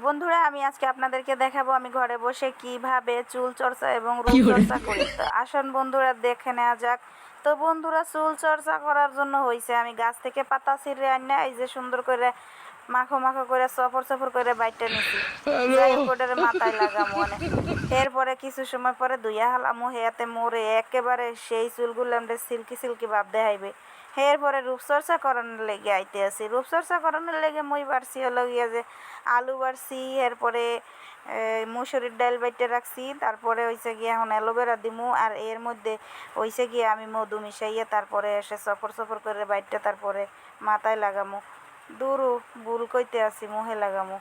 বন্ধুরা আমি আজকে আপনাদেরকে দেখাবো আমি ঘরে বসে কীভাবে চুল চর্চা এবং রূপ চর্চা করি। তো আসুন বন্ধুরা দেখে নেওয়া যাক। তো বন্ধুরা চুল চর্চা করার জন্য হয়েছে আমি গাছ থেকে পাতা ছিঁড়ে আনি এই যে সুন্দর করে মাখো মাখো করে সফর সফর করে বাইটটা নিছি। হোক মাথায় লাগামো মানে। এরপরে কিছু সময় পরে দুইয়া হালামো হেয়াতে মোরে একেবারে সেই চুলগুলো আমরা সিল্কি সিল্কি ভাব দেখাইবে। এরপরে রূপচর্চা করানোর লেগে আইতে আছি। রূপচর্চা করানোর লেগে মই বাড়ছি হলো গিয়া যে আলু বাড়ছি এরপরে মুসুরির ডাল বাইটে রাখছি তারপরে হইছে গিয়ে এখন অ্যালোভেরা দিমু আর এর মধ্যে হইছে গিয়ে আমি মধু মিশাইয়া তারপরে এসে সফর সফর করে বাইটটা তারপরে মাথায় লাগামু। দুরু ভুল কইতে আছি, মুহে লাগামু।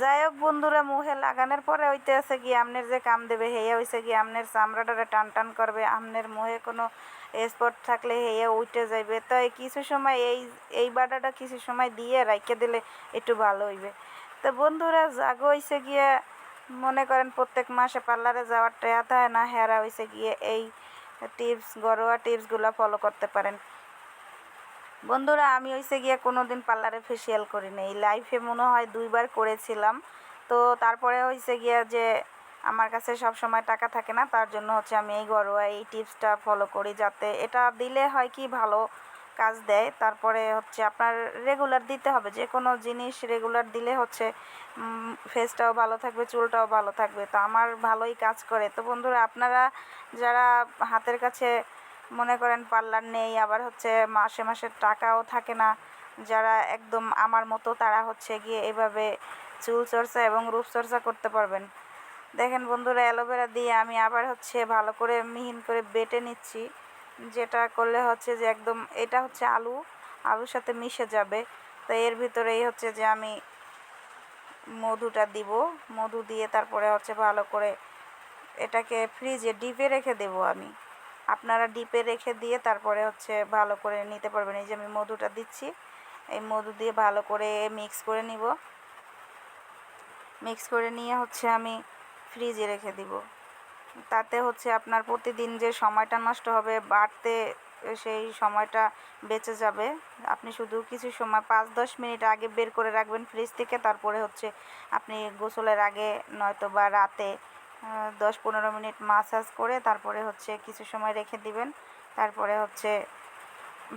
যাই হোক বন্ধুরা, মুহে লাগানোর পরে হইতে আছে কি, আমনের যে কাম দেবে হেয়া হইছে কি, আমনের চামড়াটারে টান টান করবে, আমনের মুহে কোনো স্পট থাকলে হেয়া উঠে যাইবে। তো কিছু সময় এই এই বাটাটা কিছু সময় দিয়ে রাইখে দিলে একটু ভালো হইবে। তো বন্ধুরা, জাগো হইছে গিয়ে, মনে করেন প্রত্যেক মাসে পার্লারে যাওয়ার ট্রেয়া থাকে না, হেরা হইছে গিয়ে এই টিপস ঘরোয়া টিপসগুলো ফলো করতে পারেন। বন্ধুরা, আমি হইছে গিয়ে কোনো দিন পার্লারে ফেসিয়াল করি নাই লাইফে মনে হয় দুইবার করেছিলাম। তো তারপরে হয়েছে গিয়া যে আমার কাছে সব সময় টাকা থাকে না, তার জন্য হচ্ছে আমি এই ঘরোয়া এই টিপসটা ফলো করি যাতে এটা দিলে হয় কি ভালো কাজ দেয়। তারপরে হচ্ছে আপনার রেগুলার দিতে হবে, যে কোনো জিনিস রেগুলার দিলে হচ্ছে ফেসটাও ভালো থাকবে, চুলটাও ভালো থাকবে। তো আমার ভালোই কাজ করে। তো বন্ধুরা, আপনারা যারা হাতের কাছে মনে করেন পার্লার নেই, আবার হচ্ছে মাসে মাসে টাকাও থাকে না। যারা একদম আমার মতো তারা হচ্ছে গিয়ে এভাবে চুল চর্চা এবং রূপচর্চা করতে পারবেন। দেখেন বন্ধুরা, অ্যালোভেরা দিয়ে আমি আবার হচ্ছে ভালো করে মিহিন করে বেটে নিচ্ছি। যেটা করলে হচ্ছে যে একদম এটা হচ্ছে আলু, আলুর সাথে মিশে যাবে। তো এর ভিতরেই হচ্ছে যে আমি মধুটা দিব। মধু দিয়ে তারপরে হচ্ছে ভালো করে এটাকে ফ্রিজে ডিপে রেখে দেবো আমি। আপনারা ডিপে রেখে দিয়ে তারপরে হচ্ছে ভালো করে নিতে পারবেন। এই যে আমি মধুটা দিচ্ছি, এই মধু দিয়ে ভালো করে মিক্স করে নিব। মিক্স করে নিয়ে হচ্ছে আমি ফ্রিজে রেখে দিব। তাতে হচ্ছে আপনার প্রতিদিন যে সময়টা নষ্ট হবে, বাড়তে সেই সময়টা বেঁচে যাবে। আপনি শুধু কিছু সময়, পাঁচ দশ মিনিট আগে বের করে রাখবেন ফ্রিজ থেকে, তারপরে হচ্ছে আপনি গোসলের আগে নয়তো বা রাতে দশ পনেরো মিনিট মাসাজ করে তারপরে হচ্ছে কিছু সময় রেখে দিবেন। তারপরে হচ্ছে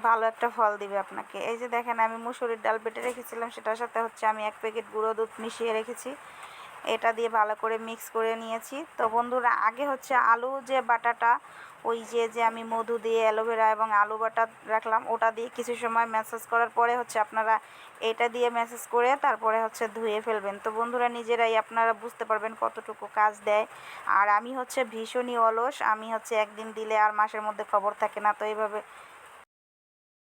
ভালো একটা ফল দিবে আপনাকে। এই যে দেখেন আমি মুসুরির ডাল বেটে রেখেছিলাম, সেটার সাথে হচ্ছে আমি এক প্যাকেট গুঁড়ো দুধ মিশিয়ে রেখেছি। এটা দিয়ে ভালো করে মিক্স করে নিয়েছি। তো বন্ধুরা, আগে হচ্ছে আলু যে বাটাটা, ওই যে যে আমি মধু দিয়ে অ্যালোভেরা এবং আলু বাটা রাখলাম, ওটা দিয়ে কিছু সময় ম্যাসাজ করার পরে হচ্ছে আপনারা এটা দিয়ে ম্যাসেজ করে তারপরে হচ্ছে ধুয়ে ফেলবেন। তো বন্ধুরা, নিজেরাই আপনারা বুঝতে পারবেন কতটুকু কাজ দেয়। আর আমি হচ্ছে ভীষণই অলস, আমি হচ্ছে একদিন দিলে আর মাসের মধ্যে খবর থাকে না, তো এইভাবে